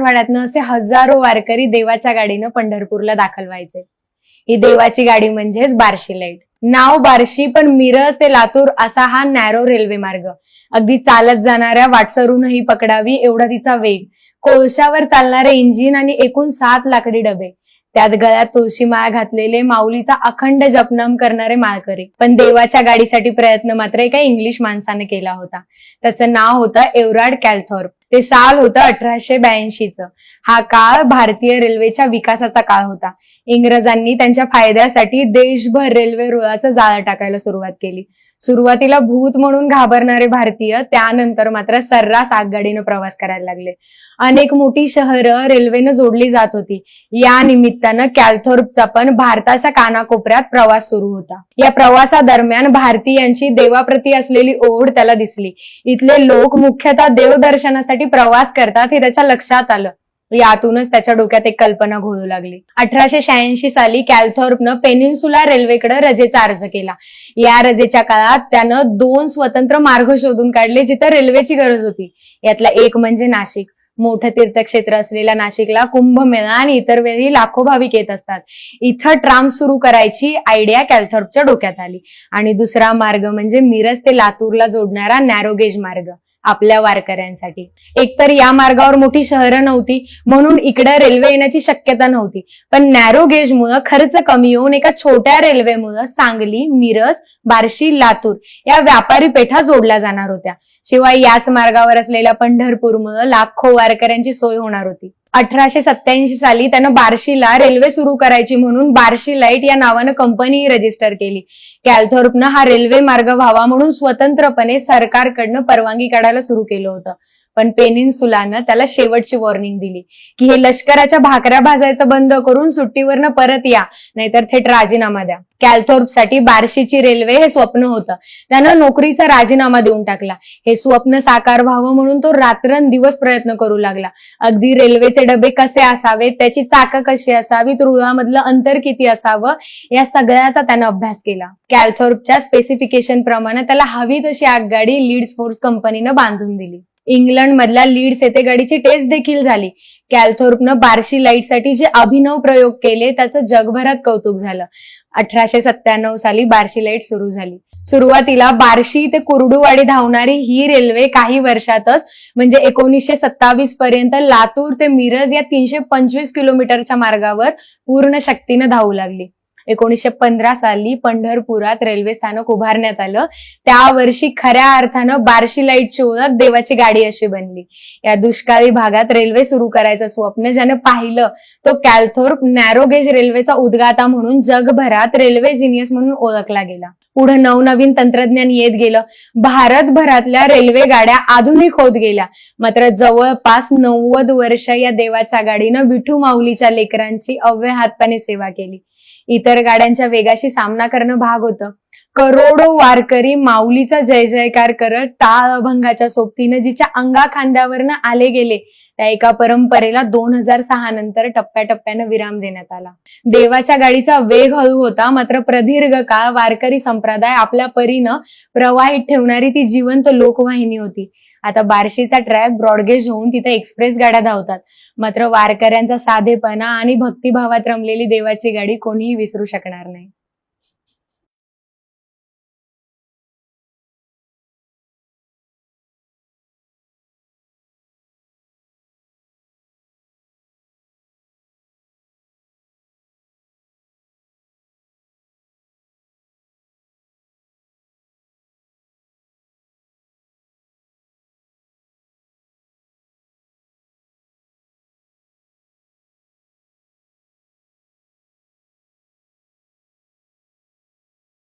मराठवाड्यातनं असे हजारो वारकरी देवाच्या गाडीनं पंढरपूरला दाखल व्हायचे ही देवाची गाडी म्हणजेच बार्शी लाइट. नाव बार्शी पण मिरज ते लातूर असा हा नॅरो रेल्वे मार्ग. अगदी चालत जाणाऱ्या वाटसरूनही पकडावी एवढा तिचा वेग. कोळशावर चालणारे इंजिन आणि एकूण सात लाकडी डबे. त्यात गळ्यात तुळशी माळ घातलेले माऊलीचा अखंड जपनाम करणारे माळकरी. पण देवाच्या गाडीसाठी प्रयत्न मात्र एका इंग्लिश माणसाने केला होता. त्याचं नाव होतं एवराड कॅल्थॉर्प. ते साल होतं अठराशे ब्याऐंशीचं. हा काळ भारतीय रेल्वेच्या विकासाचा काळ होता. इंग्रजांनी त्यांच्या फायद्यासाठी देशभर रेल्वे रुळाचं जाळं टाकायला सुरुवात केली. सुरुवातीला भूत म्हणून घाबरणारे भारतीय त्यानंतर मात्र सर्रास आगगाडीनं प्रवास करायला लागले. अनेक मोठी शहरं रेल्वेनं जोडली जात होती. या निमित्तानं कॅल्थोर्पचा पण भारताच्या कानाकोपऱ्यात प्रवास सुरू होता. या प्रवासादरम्यान भारतीयांची देवाप्रती असलेली ओढ त्याला दिसली. इथले लोक मुख्यतः देवदर्शनासाठी प्रवास करतात हे त्याच्या लक्षात आलं. यातूनच त्याच्या डोक्यात एक कल्पना घोळू लागली. अठराशे शहाऐंशी साली कॅल्थॉर्पनं पेनिन्सुला रेल्वेकडे रजेचा अर्ज केला. या रजेच्या काळात त्यानं दोन स्वतंत्र मार्ग शोधून काढले जिथं रेल्वेची गरज होती. यातला एक म्हणजे नाशिक. मोठं तीर्थक्षेत्र असलेल्या नाशिकला कुंभमेळा आणि इतर वेळी लाखो भाविक येत असतात. इथं ट्राम सुरू करायची आयडिया कॅल्थॉर्पच्या डोक्यात आली. आणि दुसरा मार्ग म्हणजे मिरज ते लातूरला जोडणारा नॅरोगेज मार्ग. आपल्या वारकऱ्यांसाठी. एकतर या मार्गावर मोठी शहरं नव्हती म्हणून इकडे रेल्वे येण्याची शक्यता नव्हती. पण नॅरो गेजमुळं खर्च कमी होऊन एका छोट्या रेल्वेमुळं सांगली मिरज बार्शी लातूर या व्यापारी पेठा जोडल्या जाणार होत्या. शिवाय याच मार्गावर असलेल्या पंढरपूरमुळं लाखो वारकऱ्यांची सोय होणार होती. अठराशे सत्याऐंशी साली त्यानं बार्शीला रेल्वे सुरू करायची म्हणून बार्शी लाइट या नावानं कंपनी रजिस्टर केली. कॅल्थोर्पनं हा रेल्वे मार्ग व्हावा म्हणून स्वतंत्रपणे सरकारकडनं परवानगी काढायला सुरू केलं होतं. पण पेनिनसुलानं त्याला शेवटची वॉर्निंग दिली की हे लष्कराच्या भाकऱ्या भाजायचं बंद करून सुट्टीवरनं परत या नाहीतर थेट राजीनामा द्या. कॅल्थोर्पसाठी बार्शीची रेल्वे हे स्वप्न होतं. त्यानं नोकरीचा राजीनामा देऊन टाकला. हे स्वप्न साकार व्हावं म्हणून तो रात्रंदिवस प्रयत्न करू लागला. अगदी रेल्वेचे डबे कसे असावेत त्याची चाकं कशी असावीत रुळामधलं अंतर किती असावं या सगळ्याचा त्यानं अभ्यास केला. कॅल्थोर्पच्या स्पेसिफिकेशन प्रमाणे त्याला हवी तशी आगगाडी लीड्स फोर्स कंपनीनं बांधून दिली. इंग्लंड मधल्या लीड्स येथे गाडीची टेस्ट देखील झाली. कॅल्थोर्पनं बार्शी लाईटसाठी जे अभिनव प्रयोग केले त्याचं जगभरात कौतुक झालं. अठराशे सत्त्याण्णव साली बार्शी लाइट सुरू झाली. सुरुवातीला बार्शी ते कुर्डुवाडी धावणारी ही रेल्वे काही वर्षातच म्हणजे एकोणीसशे सत्तावीस पर्यंत लातूर ते मिरज या तीनशे पंचवीस किलोमीटरच्या मार्गावर पूर्ण शक्तीनं धावू लागली. एकोणीसशे पंधरा साली पंढरपुरात रेल्वे स्थानक उभारण्यात आलं. त्या वर्षी खऱ्या अर्थानं बार्शी लाईटची ओळख देवाची गाडी अशी बनली. या दुष्काळी भागात रेल्वे सुरू करायचं स्वप्न ज्यानं पाहिलं तो कॅल्थोर्प नॅरोगेज रेल्वेचा उद्गाता म्हणून जगभरात रेल्वे जिनियस म्हणून ओळखला गेला. पुढे नवनवीन तंत्रज्ञान येत गेलं. भारतभरातल्या रेल्वे गाड्या आधुनिक होत गेल्या. मात्र जवळपास नव्वद वर्ष या देवाच्या गाडीनं विठू माऊलीच्या लेकरांची अव्य हातपाने सेवा केली. इतर गाड्यांच्या वेगाशी सामना करणं भाग होतं. करोडो वारकरी माऊलीचा जय जयकार करत टाळ अभंगाच्या सोबतीनं जिच्या अंगा खांद्यावरनं आले गेले त्या एका परंपरेला दोन हजार सहा नंतर टप्प्याटप्प्यानं विराम देण्यात आला. देवाच्या गाडीचा वेग हळू होता मात्र प्रदीर्घ काळ वारकरी संप्रदाय आपल्या परीनं प्रवाहित ठेवणारी ती जिवंत लोकवाहिनी होती. आता बार्शीचा ट्रॅक ब्रॉडगेज होऊन तिथे एक्सप्रेस गाड्या धावतात. मात्र वारकऱ्यांचा साधेपणा आणि भक्तिभावात रमलेली देवाची गाडी कोणीही विसरू शकणार नाही.